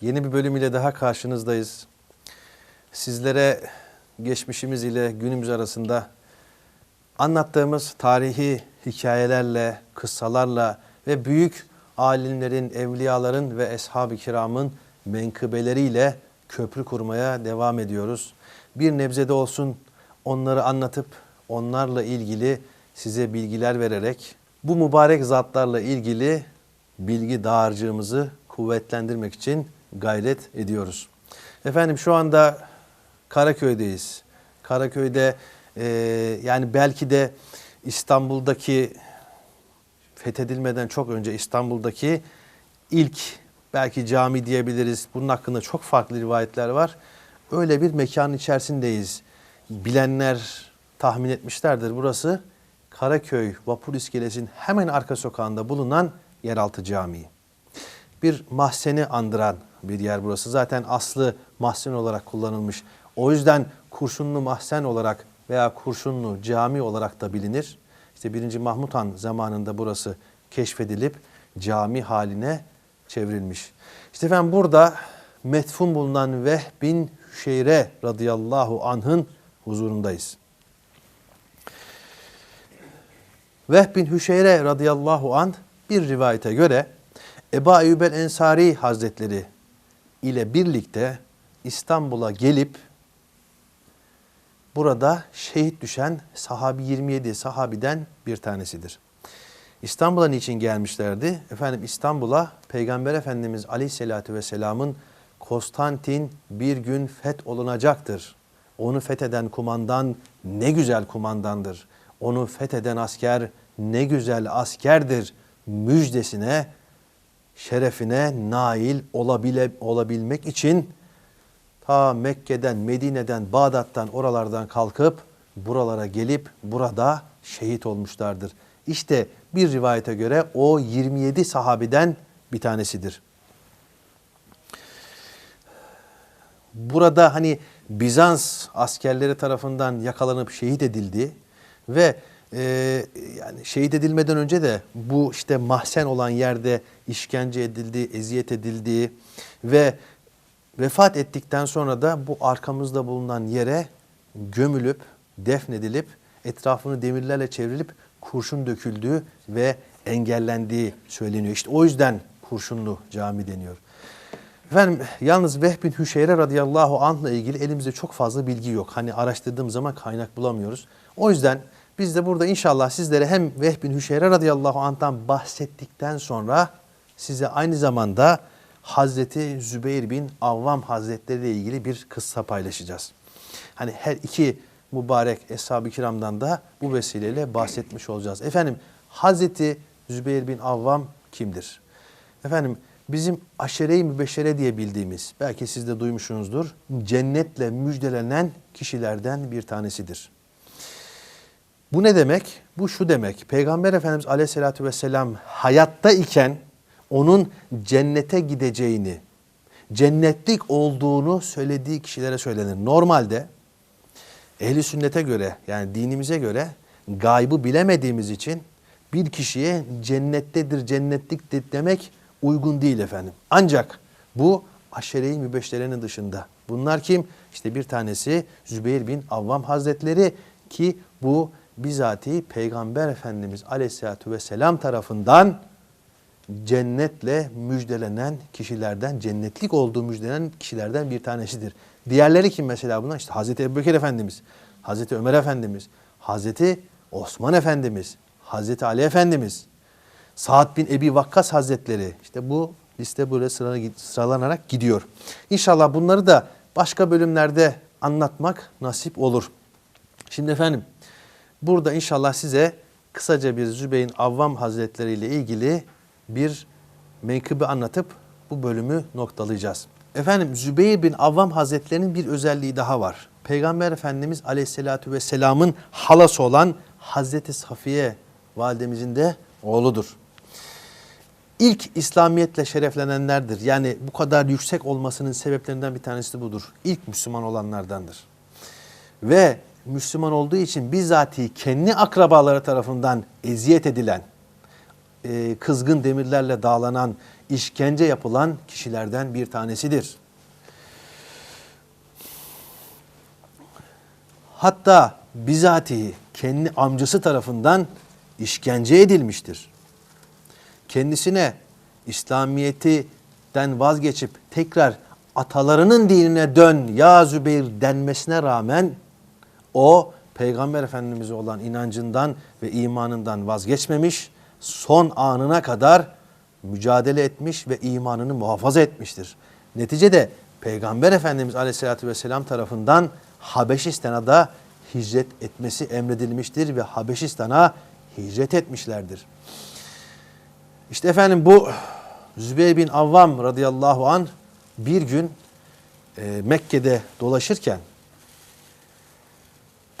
Yeni bir bölüm ile daha karşınızdayız. Sizlere geçmişimiz ile günümüz arasında anlattığımız tarihi hikayelerle, kıssalarla ve büyük alimlerin, evliyaların ve eshab-ı kiramın menkıbeleriyle köprü kurmaya devam ediyoruz. Bir nebzede olsun onları anlatıp onlarla ilgili size bilgiler vererek bu mübarek zatlarla ilgili bilgi dağarcığımızı kuvvetlendirmek için gayret ediyoruz. Efendim şu anda Karaköy'deyiz. Karaköy'de e, yani belki de İstanbul'daki fethedilmeden çok önce İstanbul'daki ilk belki cami diyebiliriz. Bunun hakkında çok farklı rivayetler var. Öyle bir mekanın içerisindeyiz. Bilenler tahmin etmişlerdir. Burası Karaköy Vapur İskelesi'nin hemen arka sokağında bulunan yeraltı camii. Bir mahzeni andıran bir yer burası. Zaten aslı mahzen olarak kullanılmış. O yüzden kurşunlu mahzen olarak veya kurşunlu cami olarak da bilinir. İşte 1. Mahmut Han zamanında burası keşfedilip cami haline çevrilmiş. İşte efendim burada metfun bulunan Vehbin Hüşeyre radıyallahu anh'ın huzurundayız. Vehbin Hüşeyre radıyallahu anh bir rivayete göre Ebu Eyyub el Ensari Hazretleri ile birlikte İstanbul'a gelip burada şehit düşen sahabi 27 sahabiden bir tanesidir. İstanbul'a niçin gelmişlerdi? Efendim İstanbul'a Peygamber Efendimiz Aleyhisselatü Vesselam'ın Konstantin bir gün feth olunacaktır. Onu fetheden kumandan ne güzel kumandandır. Onu fetheden asker ne güzel askerdir müjdesine, şerefine nail olabile, olabilmek için ta Mekke'den, Medine'den, Bağdat'tan oralardan kalkıp buralara gelip burada şehit olmuşlardır. İşte bir rivayete göre o 27 sahabiden bir tanesidir. Burada hani Bizans askerleri tarafından yakalanıp şehit edildi ve e, yani şehit edilmeden önce de bu işte mahzen olan yerde işkence edildi, eziyet edildiği ve vefat ettikten sonra da bu arkamızda bulunan yere gömülüp, defnedilip, etrafını demirlerle çevrilip kurşun döküldüğü ve engellendiği söyleniyor. İşte o yüzden kurşunlu cami deniyor. Efendim yalnız Vehb bin Hüşeyre radıyallahu anh'la ilgili elimizde çok fazla bilgi yok. Hani araştırdığım zaman kaynak bulamıyoruz. O yüzden biz de burada inşallah sizlere hem Vehb bin Hüşeyre radıyallahu anh'tan bahsettikten sonra size aynı zamanda Hazreti Zübeyir bin Avvam Hazretleri ile ilgili bir kıssa paylaşacağız. Hani her iki mübarek Eshab-ı Kiram'dan da bu vesileyle bahsetmiş olacağız. Efendim Hazreti Zübeyir bin Avvam kimdir? Efendim bizim aşere-i mübeşşere diye bildiğimiz, belki siz de duymuşsunuzdur, cennetle müjdelenen kişilerden bir tanesidir. Bu ne demek? Bu şu demek. Peygamber Efendimiz Aleyhisselatü Vesselam hayatta iken onun cennete gideceğini, cennetlik olduğunu söylediği kişilere söylenir. Normalde ehli sünnete göre yani dinimize göre gaybı bilemediğimiz için bir kişiye cennettedir, cennetliktir demek uygun değil efendim. Ancak bu aşere-i mübeşşerenin dışında. Bunlar kim? İşte bir tanesi Zübeyir bin Avvam Hazretleri ki bu bizatihi Peygamber Efendimiz Aleyhisselatü Vesselam tarafından cennetle müjdelenen kişilerden, cennetlik olduğu müjdelenen kişilerden bir tanesidir. Diğerleri kim mesela bunlar? İşte Hazreti Ebubekir Efendimiz, Hazreti Ömer Efendimiz, Hazreti Osman Efendimiz, Hazreti Ali Efendimiz, Sa'd bin Ebi Vakkas Hazretleri. İşte bu liste böyle sıralanarak gidiyor. İnşallah bunları da başka bölümlerde anlatmak nasip olur. Şimdi efendim burada inşallah size kısaca bir Zübeyir'in Avvam Hazretleri ile ilgili bir menkıbe anlatıp bu bölümü noktalayacağız. Efendim Zübeyir bin Avvam Hazretlerinin bir özelliği daha var. Peygamber Efendimiz Aleyhisselatü Vesselam'ın halası olan Hazreti Safiye validemizin de oğludur. İlk İslamiyetle şereflenenlerdir. Yani bu kadar yüksek olmasının sebeplerinden bir tanesi budur. İlk Müslüman olanlardandır. Ve Müslüman olduğu için bizatihi kendi akrabaları tarafından eziyet edilen, e, kızgın demirlerle dağlanan, işkence yapılan kişilerden bir tanesidir. Hatta bizatihi kendi amcası tarafından işkence edilmiştir. Kendisine İslamiyet'ten vazgeçip tekrar atalarının dinine dön ya Zübeyir denmesine rağmen o Peygamber Efendimiz'e olan inancından ve imanından vazgeçmemiş, son anına kadar mücadele etmiş ve imanını muhafaza etmiştir. Neticede Peygamber Efendimiz Aleyhisselatü Vesselam tarafından Habeşistan'a da hicret etmesi emredilmiştir ve Habeşistan'a hicret etmişlerdir. İşte efendim bu Zübeyir bin Avvam radıyallahu an bir gün e, Mekke'de dolaşırken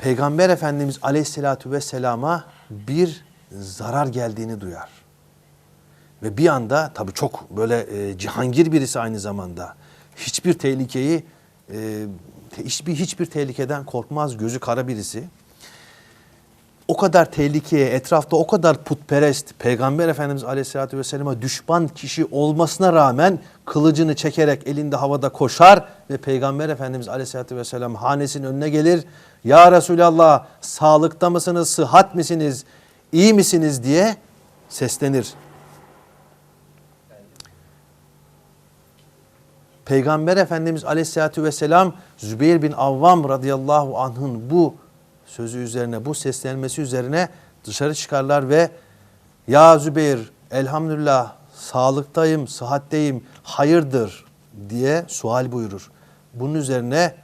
Peygamber Efendimiz aleyhissalatü vesselama bir zarar geldiğini duyar. Ve bir anda tabii çok böyle e, cihangir birisi aynı zamanda. Hiçbir tehlikeyi, e, hiçbir, hiçbir tehlikeden korkmaz, gözü kara birisi. O kadar tehlikeye, etrafta o kadar putperest, Peygamber Efendimiz Aleyhisselatü Vesselam'a düşman kişi olmasına rağmen kılıcını çekerek elinde havada koşar ve Peygamber Efendimiz Aleyhisselatü Vesselam hanesinin önüne gelir. Ya Resulallah sağlıkta mısınız, sıhhat misiniz, iyi misiniz diye seslenir. Peygamber Efendimiz Aleyhisselatü Vesselam Zübeyir bin Avvam radıyallahu anh'ın bu sözü üzerine, bu seslenmesi üzerine dışarı çıkarlar ve Ya Zübeyir elhamdülillah sağlıktayım, sıhhatteyim, hayırdır diye sual buyurur. Bunun üzerine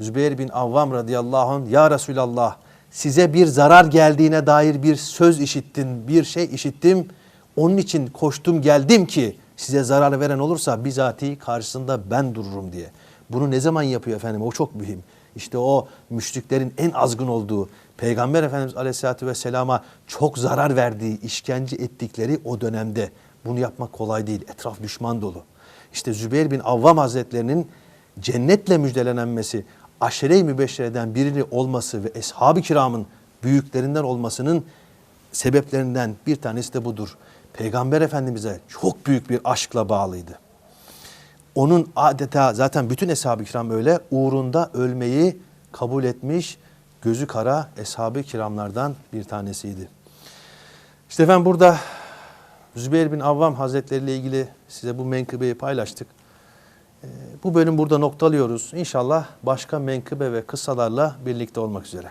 Zübeyir bin Avvam radıyallahu anh Ya Resulallah size bir zarar geldiğine dair bir söz işittim, bir şey işittim. Onun için koştum geldim ki size zarar veren olursa bizatihi karşısında ben dururum diye. Bunu ne zaman yapıyor efendim? O çok mühim. İşte o müşriklerin en azgın olduğu, Peygamber Efendimiz Aleyhisselatü Vesselam'a çok zarar verdiği, işkence ettikleri o dönemde. Bunu yapmak kolay değil. Etraf düşman dolu. İşte Zübeyir bin Avvam Hazretlerinin cennetle müjdelenmesi, aşere-i mübeşşereden birini olması ve ashab-ı kiramın büyüklerinden olmasının sebeplerinden bir tanesi de budur. Peygamber Efendimiz'e çok büyük bir aşkla bağlıydı. Onun adeta zaten bütün eshab-ı kiram öyle uğrunda ölmeyi kabul etmiş gözü kara eshab-ı kiramlardan bir tanesiydi. İşte efendim burada Zübeyir bin Avvam Hazretleri ile ilgili size bu menkıbeyi paylaştık. Ee, Bu bölüm burada noktalıyoruz. İnşallah başka menkıbe ve kıssalarla birlikte olmak üzere.